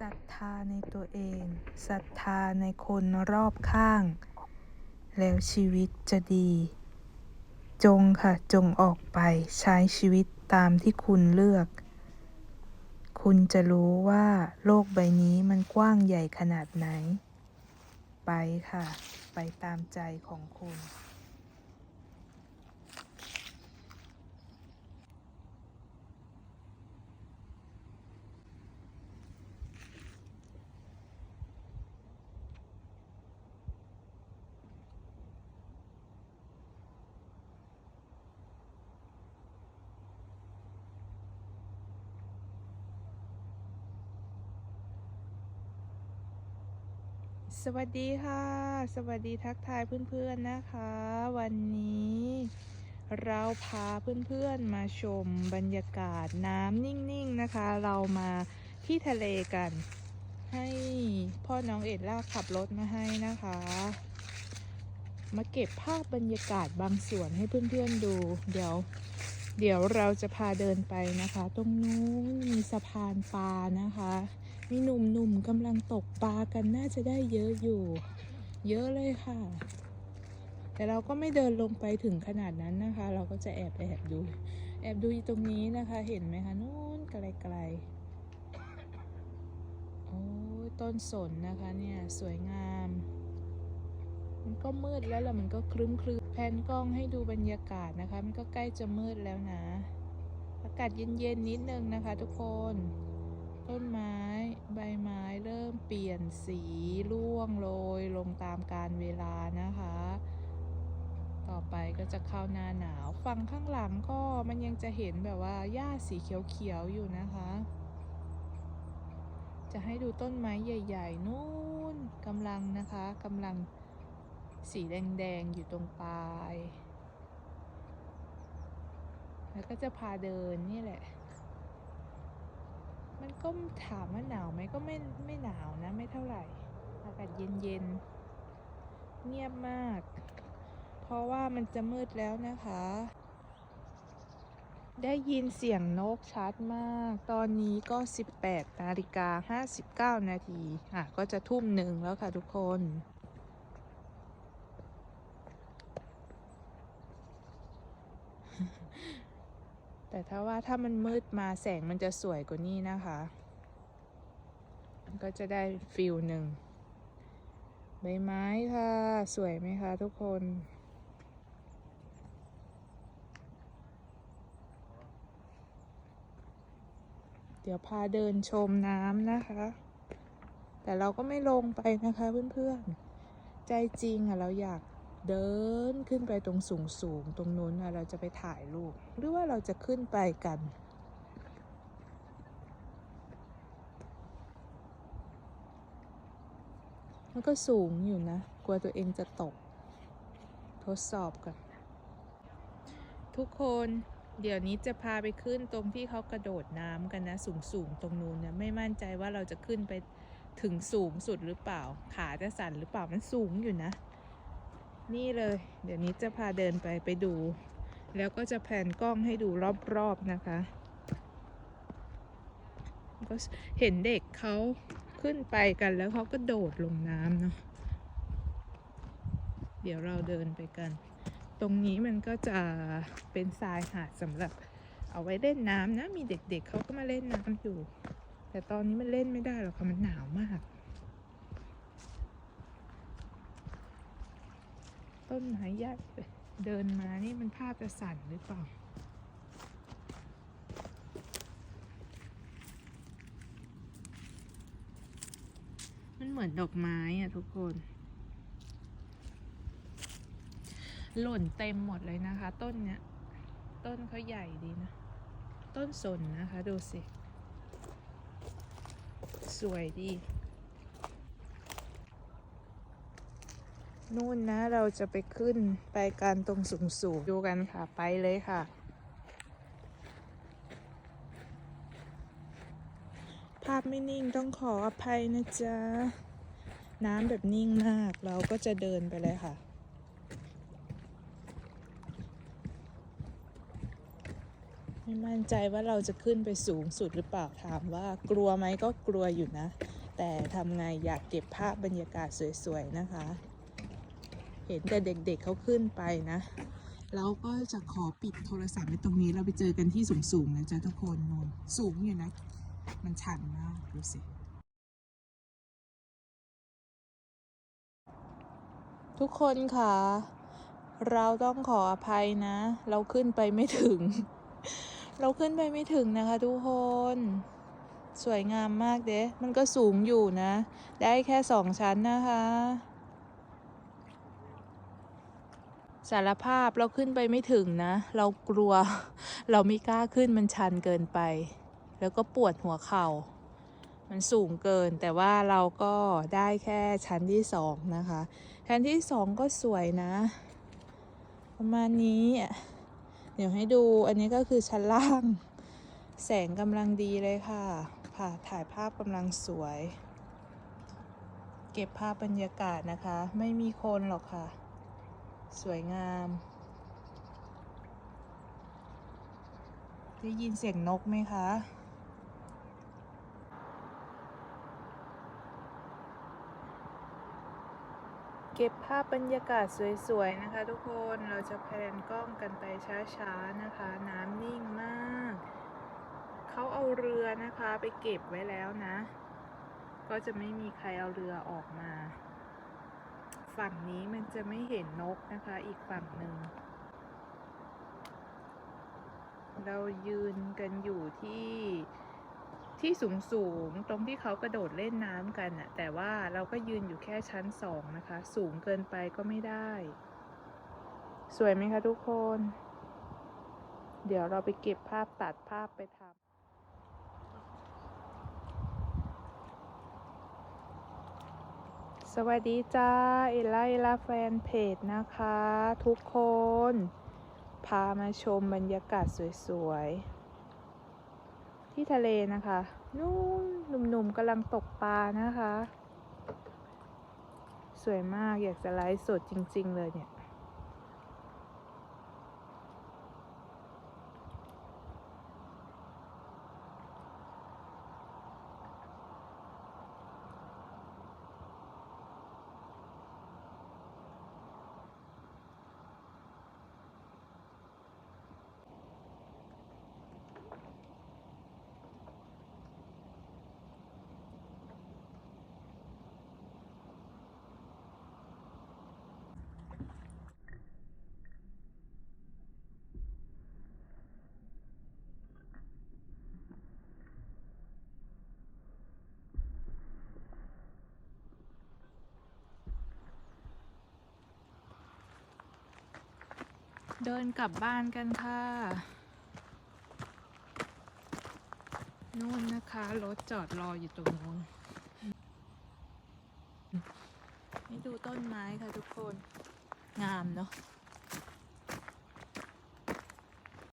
ศรัทธาในตัวเอง ศรัทธาในคนรอบข้าง แล้วชีวิตจะดี จงค่ะ จงออกไปใช้ชีวิตตามที่คุณเลือก คุณจะรู้ว่าโลกใบนี้มันกว้างใหญ่ขนาดไหน ไปค่ะ ไปตามใจของคุณ สวัสดีค่ะ สวัสดีทักทายเพื่อนๆนะคะ วันนี้เราพาเพื่อนๆมาชมบรรยากาศน้ำนิ่งๆนะคะ เรามาที่ทะเลกัน ให้พ่อน้องเอ็ดล่าขับรถมาให้นะคะ มาเก็บภาพบรรยากาศบางส่วนให้เพื่อนๆดู เดี๋ยว เดี๋ยวเราจะพาเดินไปนะคะ ตรงนู้นมีสะพานปลานะคะ มีหนุ่มๆกำลังตกปลากันน่าจะได้เยอะอยู่ เยอะเลยค่ะ แต่เราก็ไม่เดินลงไปถึงขนาดนั้นนะคะ เราก็จะแอบแอบดู แอบดูตรงนี้นะคะ เห็นไหมคะนู้นไกลๆโอ้ต้นสนนะคะเนี่ยสวยงาม มันก็มืดแล้วล่ะมันก็ครึ้มครึแพนกล้องให้ดูบรรยากาศนะคะ มันก็ใกล้จะมืดแล้วนะ อากาศเย็นๆนิดนึงนะคะทุกคน ต้นไม้ใบไม้เริ่มเปลี่ยนสีร่วงโรยลงตามกาลเวลานะคะ ต่อไปก็จะเข้าหน้าหนาว ฝั่งข้างหลังก็มันยังจะเห็นแบบว่าหญ้าสีเขียวๆอยู่นะคะ จะให้ดูต้นไม้ใหญ่ ๆ นู่นกำลังนะคะกำลังสีแดง ๆ อยู่ตรงปลาย แล้วก็จะพาเดินนี่แหละ มันก็ถามว่าหนาวไหมก็ไม่ไม่หนาวนะ ไม่เท่าไหร่ อากาศเย็นเย็นเงียบมาก เพราะว่ามันจะมืดแล้วนะคะ ได้ยินเสียงนกชัดมาก ตอนนี้ก็ 18นาฬิกา59นาทีอะก็จะทุ่มหนึ่งแล้วค่ะทุกคน แต่ถ้าว่าถ้ามันมืดมาแสงมันจะสวยกว่านี้นะคะ มันก็จะได้ฟิลหนึ่งใบไม้ค่ะ สวยไหมคะทุกคนเดี๋ยวพาเดินชมน้ำนะคะ แต่เราก็ไม่ลงไปนะคะเพื่อนๆ ใจจริงอะเราอยาก เดินขึ้นไปตรงสูงสูงๆตรงนู้นเราจะไปถ่ายรูปหรือว่าเราจะขึ้นไปกัน มันก็สูงอยู่นะ กลัวตัวเองจะตก ทดสอบก่อนทุกคนเดี๋ยวนี้จะพาไปขึ้นตรงที่เขากระโดดน้ำกันนะ สูงสูงๆตรงนู้นนะไม่มั่นใจว่าเราจะขึ้นไปถึงสูงสุดหรือเปล่า ขาจะสั่นหรือเปล่ามันสูงอยู่นะ นี่เลย เดี๋ยวนี้จะพาเดินไปไปดู แล้วก็จะแผนกล้องให้ดูรอบๆนะคะ ก็เห็นเด็กเขาขึ้นไปกันแล้วเขาก็โดดลงน้ำเนาะเดี๋ยวเราเดินไปกัน ตรงนี้มันก็จะเป็นทรายหาดสำหรับเอาไว้เล่นน้ำนะ มีเด็กๆเขาก็มาเล่นน้ำอยู่ แต่ตอนนี้มันเล่นไม่ได้หรอกค่ะ มันหนาวมาก ต้นไม้ใหญ่เลยเดินมานี่มันภาพจะสั่นหรือเปล่ามันเหมือนดอกไม้อะทุกคน หล่นเต็มหมดเลยนะคะ ต้นเนี้ย ต้นเขาใหญ่ดีนะ ต้นสนนะคะ ดูสิ สวยดี นู่นนะเราจะไปขึ้นไปกันตรงสูงสูงดูกันค่ะไปเลยค่ะ ภาพไม่นิ่งต้องขออภัยนะจ๊ะ น้ำแบบนิ่งมากเราก็จะเดินไปเลยค่ะไม่ไม่มั่นใจว่าเราจะขึ้นไปสูงสุดหรือเปล่าถามว่ากลัวไหมก็กลัวอยู่นะ แต่ทำไงอยากเก็บภาพบรรยากาศสวยๆนะคะ เห็นแต่เด็กๆเเขาขึ้นไปนะเราก็จะขอปิดโทรศัพท์ไว้ตรงนี้เราไปเจอกันที่สูงๆนะจ๊ะทุกคนนนสูงอยู่นะ มันชันมากดูสิทุกคนค่ะ เราต้องขออภัยนะ เราขึ้นไปไม่ถึง เราขึ้นไปไม่ถึงนะคะทุกคน สวยงามมากเด้ มันก็สูงอยู่นะ ได้แค่สองชั้นนะคะ สารภาพเราขึ้นไปไม่ถึงนะ เรากลัว เราไม่กล้าขึ้นมันชันเกินไป แล้วก็ปวดหัวเข่า มันสูงเกิน แต่ว่าเราก็ได้แค่ชั้นที่สองนะคะ ชั้นที่สองก็สวยนะ ประมาณนี้ เดี๋ยวให้ดู อันนี้ก็คือชั้นล่าง แสงกำลังดีเลยค่ะ ค่ะ ถ่ายภาพกำลังสวย เก็บภาพบรรยากาศนะคะ ไม่มีคนหรอกค่ะ สวยงาม ได้ยินเสียงนกไหมคะเก็บภาพบรรยากาศสวยๆนะคะ ทุกคน เราจะแพนกล้องกันไปช้าๆนะคะ น้ำนิ่งมาก เขาเอาเรือนะคะไปเก็บไว้แล้วนะ ก็จะไม่มีใครเอาเรือออกมา ฝั่งนี้มันจะไม่เห็นนกนะคะ อีกฝั่งหนึ่ง เรายืนกันอยู่ที่ที่สูงสูงๆตรงที่เขากระโดดเล่นน้ำกันน่ะแต่ว่าเราก็ยืนอยู่แค่ชั้นสองนะคะ สูงเกินไปก็ไม่ได้ สวยไหมคะทุกคน เดี๋ยวเราไปเก็บภาพตัดภาพไปทำ สวัสดีจ้า เอล่าเอล่าแฟนเพจนะคะ ทุกคน พามาชมบรรยากาศสวยๆ ที่ทะเลนะคะ นู่นหนุ่มๆกำลังตกปลานะคะ สวยมากอยากจะไลฟ์สดจริงๆเลยเนี่ย เดินกลับบ้านกันค่ะ นู่นนะคะ รถจอดรออยู่ตรงนู้นให้ดูต้นไม้ค่ะทุกคน งามเนาะ